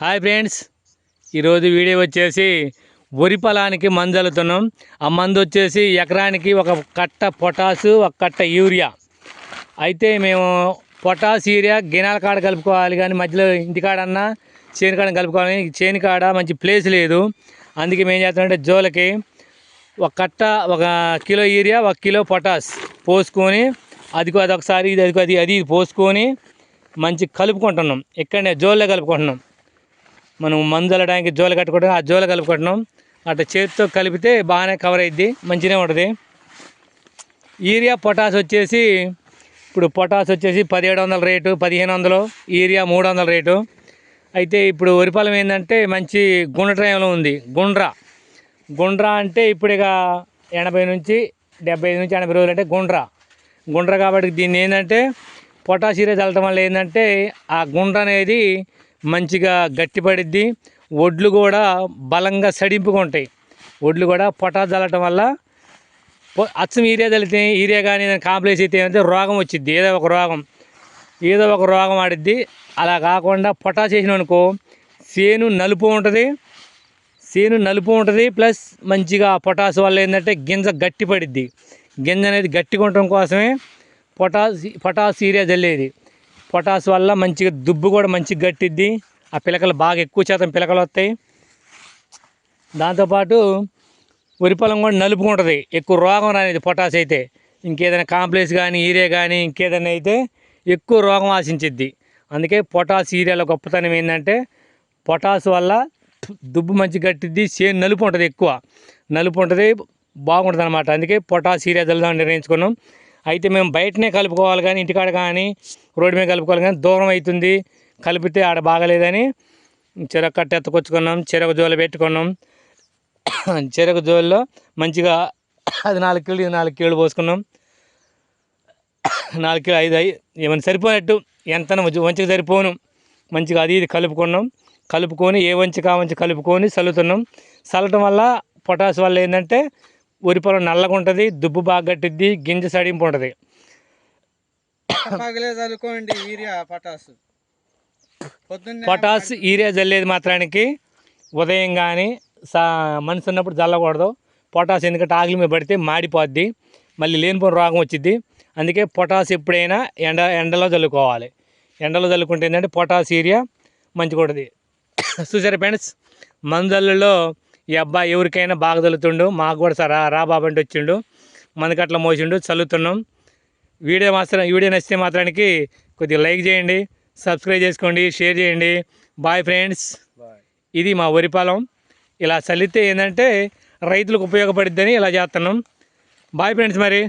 Hi friends. ఈరోజు video వచ్చేసి వరి పొలానికి మందు చల్లుతున్నాం ఆ మందు వచ్చేసి ఎకరానికి ఒక కట్ట పొటాసు ఒక కట్ట యూరియా. అయితే మేము పొటాస్ యూరియా గినాల కాడ కలుపుకోవాలి కానీ మధ్యలో ఇంటికాడన్నా చేను కాడ కలుపుకోవాలి చేను కాడ మంచి ప్లేస్ లేదు. అందుకే మేము చేస్తామంటే జోలకి ఒక కట్ట ఒక కిలో యూరియా ఒక కిలో పొటాస్ పోసుకొని అదిగో అది ఒకసారి ఇది అది అది పోసుకొని మంచి కలుపుకుంటున్నాం. ఇక్కడనే జోల్లో కలుపుకుంటున్నాం. మనం మందు చల్లడానికి జోలు కట్టుకుంటాం ఆ జోలు కలుపుకుంటున్నాం. అట్లా చేతితో కలిపితే బాగానే కవర్ అయ్యిద్ది మంచిగా ఉంటుంది. యూరియా పొటాస్ వచ్చేసి ఇప్పుడు పొటాస్ వచ్చేసి పదిహేడు వందల రేటు పదిహేను వందలు. యూరియా మూడు వందల రేటు. అయితే ఇప్పుడు వరిపాలెం ఏంటంటే మంచి గుండ్రయంలో ఉంది గుండ్ర. గుండ్ర అంటే ఇప్పుడు ఇక ఎనభై నుంచి డెబ్బై నుంచి ఎనభై రోజులు అంటే గుండ్ర. గుండ్ర కాబట్టి దీన్ని ఏంటంటే పొటాష్ యూరియా చల్లటం వల్ల ఏంటంటే ఆ గుండ్ర అనేది మంచిగా గట్టిపడిద్ది. ఒడ్లు కూడా బలంగా సడింపుగా ఉంటాయి. ఒడ్లు కూడా పొటాష్ చల్లటం వల్ల అచ్చం యూరియా చల్లితే యూరియా కానీ కాంప్లెక్స్ అయితే ఏమంటే రోగం వచ్చింది ఏదో ఒక రోగం. ఏదో ఒక రోగం ఆడిద్ది. అలా కాకుండా పొటాష్ చేసిన అనుకో సేను నలుపు ఉంటుంది. సేను నలుపు ఉంటుంది. ప్లస్ మంచిగా పొటాస్ వల్ల ఏంటంటే గింజ గట్టి పడిద్ది గింజ అనేది గట్టిగా ఉండటం కోసమే పొటాస్ పొటాస్ యూరియా చల్లేది పొటాస్ వల్ల మంచిగా దుబ్బు కూడా మంచిగా గట్టిద్ది. ఆ పిలకలు బాగా ఎక్కువ శాతం పిలకలు వస్తాయి. దాంతోపాటు వరి పొలం కూడా నలుపుకుంటుంది ఉంటుంది. ఎక్కువ రోగం రానిది పొటాస్ అయితే. ఇంకేదైనా కాంప్లెక్స్ కానీ ఈరియా కానీ ఇంకేదైనా అయితే ఎక్కువ రోగం ఆశించిద్ది. అందుకే పొటాస్ ఈరియాల గొప్పతనం ఏంటంటే పొటాస్ వల్ల దుబ్బు మంచి గట్టిద్ది చేను నలుపు ఉంటుంది ఎక్కువ. నలుపు ఉంటుంది బాగుంటుంది అనమాట అందుకే పొటాస్ ఈరియా చల్లుదాం నిర్ణయించుకున్నాం. అయితే మేము బయటనే కలుపుకోవాలి కానీ ఇంటికాడ కానీ రోడ్డు మీద కలుపుకోవాలి కానీ దూరం అవుతుంది. కలిపితే ఆడ బాగలేదని చెరకు కట్ట ఎత్తుకొచ్చుకున్నాం చెరకు జోలు పెట్టుకున్నాం. చెరకు జోల్లో మంచిగా అది నాలుగు కిలో ఇది నాలుగు కిలోలు పోసుకున్నాం. నాలుగు కిలో ఐదు ఐదు ఏమైనా సరిపోయినట్టు ఎంత వంచకు సరిపోను. మంచిగా అది ఇది కలుపుకున్నాం. కలుపుకొని ఏ వంచి కా వంచి కలుపుకొని చల్లుతున్నాం. చల్లటం వల్ల పొటాస్ వల్ల ఏంటంటే వరి పొలం నల్లగా ఉంటుంది దుబ్బు బాగా గట్టిద్ది గింజ సడింపు ఉంటుంది. చల్లుకోండి యూరియా పటాసు. యూరియా జల్లేది మాత్రానికి ఉదయం కానీ సా మనిషి ఉన్నప్పుడు చల్లకూడదు పొటాస్ ఎందుకంటే ఆకలి మీద పడితే మాడిపోద్ది మళ్ళీ లేనిపోయిన రోగం వచ్చింది అందుకే పొటాస్ ఎప్పుడైనా ఎండ ఎండలో చల్లుకోవాలి. ఎండలో చల్లుకుంటే ఏంటంటే పొటాస్ యూరియా మంచిగా ఉంటుంది. చూసారా ఫ్రెండ్స్? మందళ్ళలో ఈ అబ్బాయి ఎవరికైనా బాగా చల్లుతుండు మాకు కూడా సార్ రా బాబు అంటే వచ్చిండు. మనకి అట్లా మోసిండు చల్లుతున్నాం. వీడియో మాత్రం వీడియో నచ్చితే మాత్రానికి కొద్దిగా లైక్ చేయండి సబ్స్క్రైబ్ చేసుకోండి షేర్ చేయండి. Bye friends. ఇది మా వరి పొలం. ఇలా చల్లితే ఏంటంటే రైతులకు ఉపయోగపడిద్దని ఇలా చేస్తున్నాం. బాయ్ ఫ్రెండ్స్ మరి.